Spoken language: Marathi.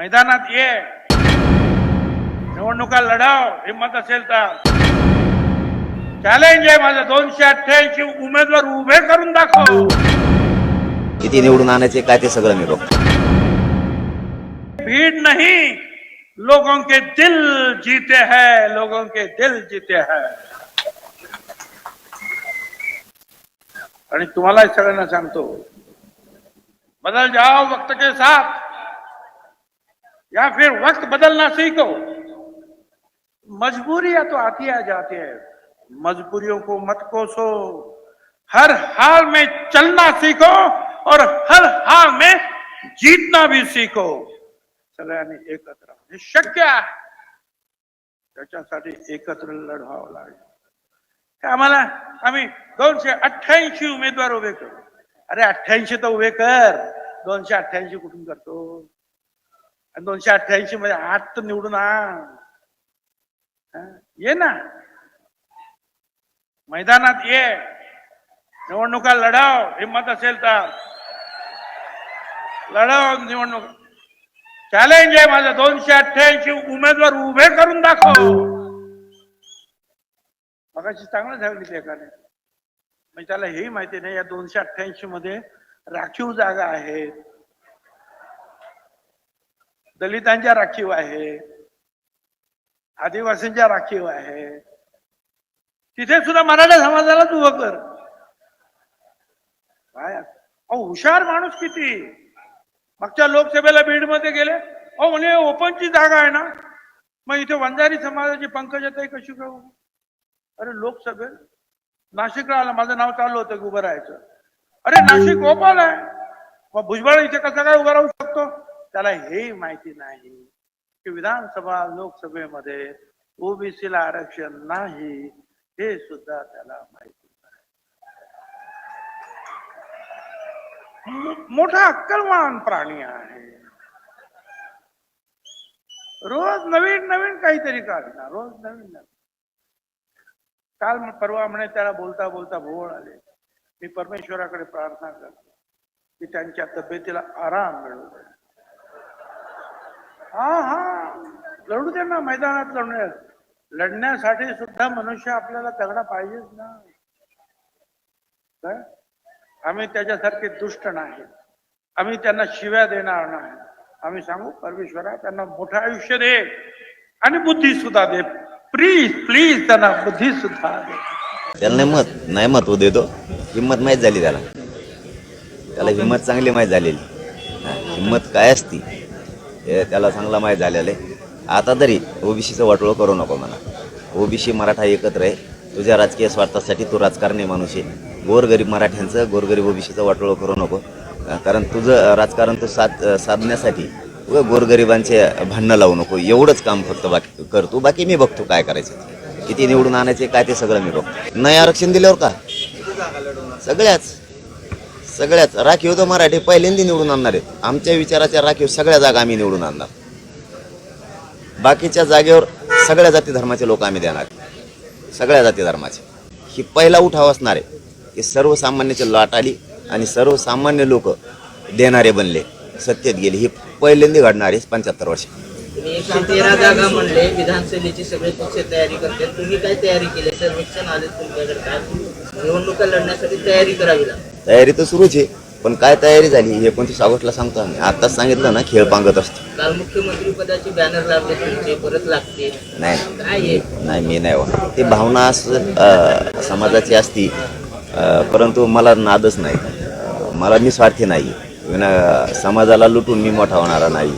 मैदानात ये. निवडणुका लढाव हिंमत असेल तर. चॅलेंज आहे माझं. दोनशे अठ्ठ्याऐंशी उमेदवार उभे करून दाखव. किती निवडून आणायचे काय ते सगळं मी बघतो. भीड़ नहीं. लोगों के दिल जीते हैं. लोगों के दिल जीते हैं. आणि तुम्हाला सगळ्यांना सांगतो बदल जाओ वक्त के साथ. या फिर वक्त बदलना सीखो। मजबूरियाँ तो आती आ जाती है। मजबूरियों को मत कोसो। हर हाल में चलना सीखो और हर हाल में जीतना भी सीखो। सगळ्यांनी एकत्र। शक्य आहे। त्याच्यासाठी एकत्र लढवावं लागेल। ते आम्हाला आम्ही दोनशे अठ्ठ्याऐंशी उमेदवार उभे करू। अरे अठ्ठ्याऐंशी तर उभे कर। दोनशे अठ्ठ्याऐंशी कुठून करतो? आणि दोनशे अठ्ठ्याऐंशी मध्ये आठ तर निवडून आ ये ना. मैदानात ये. निवडणुका लढाव. हिंमत असेल तर. लढाव निवडणूक. चॅलेंज आहे माझं. दोनशे अठ्ठ्याऐंशी उमेदवार उभे करून दाखव. मगाशी चांगलं सांगितलं एकाने. म्हणजे त्याला हेही माहिती नाही या दोनशे अठ्ठ्याऐंशी मध्ये राखीव जागा आहेत दलितांच्या राखीव आहे आदिवासींच्या राखीव आहे. तिथे सुद्धा मराठा समाजालाच उभं कर. काय? अहो हुशार माणूस किती? मागच्या लोकसभेला बीडमध्ये गेले. अहो म्हणजे ओपनची जागा आहे ना. मग इथे वंजारी समाजाची पंकजाताई कशी काय अरे लोकसभेत नाशिकला आला माझं नाव चालू होतं की उभं राहायचं. अरे नाशिक ओपन आहे. मग भुजबळ इथे कसं काय उभं राहू शकतो? त्याला हेही माहिती नाही की विधानसभा लोकसभेमध्ये ओबीसीला आरक्षण नाही हे सुद्धा त्याला माहिती नाही. मोठा अक्कलवान प्राणी आहे. रोज नवीन नवीन काहीतरी काढणार रोज नवीन नवीन. काल परवा म्हणे त्याला बोलता बोलता भोवळ आले. मी परमेश्वराकडे प्रार्थना करतो की त्यांच्या तब्येतीला आराम मिळू दे. हा हा. लढू दे ना मैदानात लढण्यात लढण्यासाठी सुद्धा मनुष्य आपल्याला तगडा पाहिजेच ना. आम्ही त्याच्यासारखे दुष्ट नाही. आम्ही त्यांना शिव्या देणार नाही. आम्ही सांगू परमेश्वरा त्यांना मोठं आयुष्य दे आणि बुद्धी सुद्धा दे. प्लीज प्लीज त्यांना बुद्धी सुद्धा दे. त्याला नाही मत नाही महत्त्व देतो. हिंमत माहीत झाली त्याला. त्याला हिंमत चांगली माहीत झालेली. हिंमत काय असती? हे त्याला चांगला माहीत झालेलं आहे. आता तरी ओबीसीचं वाटोळं करू नको म्हणा. ओबीसी मराठा एकत्र आहे. तुझ्या राजकीय स्वार्थासाठी तू राजकारणी माणूस आहे. गोरगरीब मराठ्यांचं गोरगरीब ओबीसीचं वाटोळं करू नको. कारण तुझं राजकारण तू साध साधण्यासाठी गोरगरिबांचे भांडणं लावू नको. एवढंच काम फक्त बाकी करतो बाकी मी बघतो काय करायचं किती निवडून आणायचे काय ते सगळं मी बघतो. नाही आरक्षण दिल्यावर का? सगळ्याच. सगळ्याच राखीव तर मराठी पहिल्यांदा निवडून आणणार आहेत. आमच्या विचाराच्या राखीव सगळ्या जागा आम्ही निवडून आणणार. बाकीच्या जागेवर सगळ्या जाती धर्माचे लोक आम्ही देणार. सगळ्या जाती धर्माचे. ही पहिला उठाव असणार आहे. की सर्वसामान्याची लाट आली आणि सर्वसामान्य लोक देणारे बनले. सत्तेत गेले. ही पहिल्यांदा घडणार आहे पंच्याहत्तर वर्ष. तेरा जागा म्हणले विधानसभेची सगळे पक्ष तयारी करते तुम्ही काय तयारी केली? सर्वेक्षण आले तुमच्याकडे. काय? निवडणुका लढण्यासाठी तयारी करावी लागते. तयारी तर सुरूच आहे. पण काय तयारी झाली एकोणतीस ऑगस्टला सांगतो आम्ही. आताच सांगितलं ना खेळ पांगत असतो. काल मुख्यमंत्री पदाचे बॅनर तुमचे परत लागते. नाही. काय आहे? नाही मी नाही हो ती भावना असं, अ, समाजाची असती. अ, परंतु मला नादच नाही. मला मी स्वार्थी नाही. विना समाजाला लुटून मी मोठा होणारा नाही.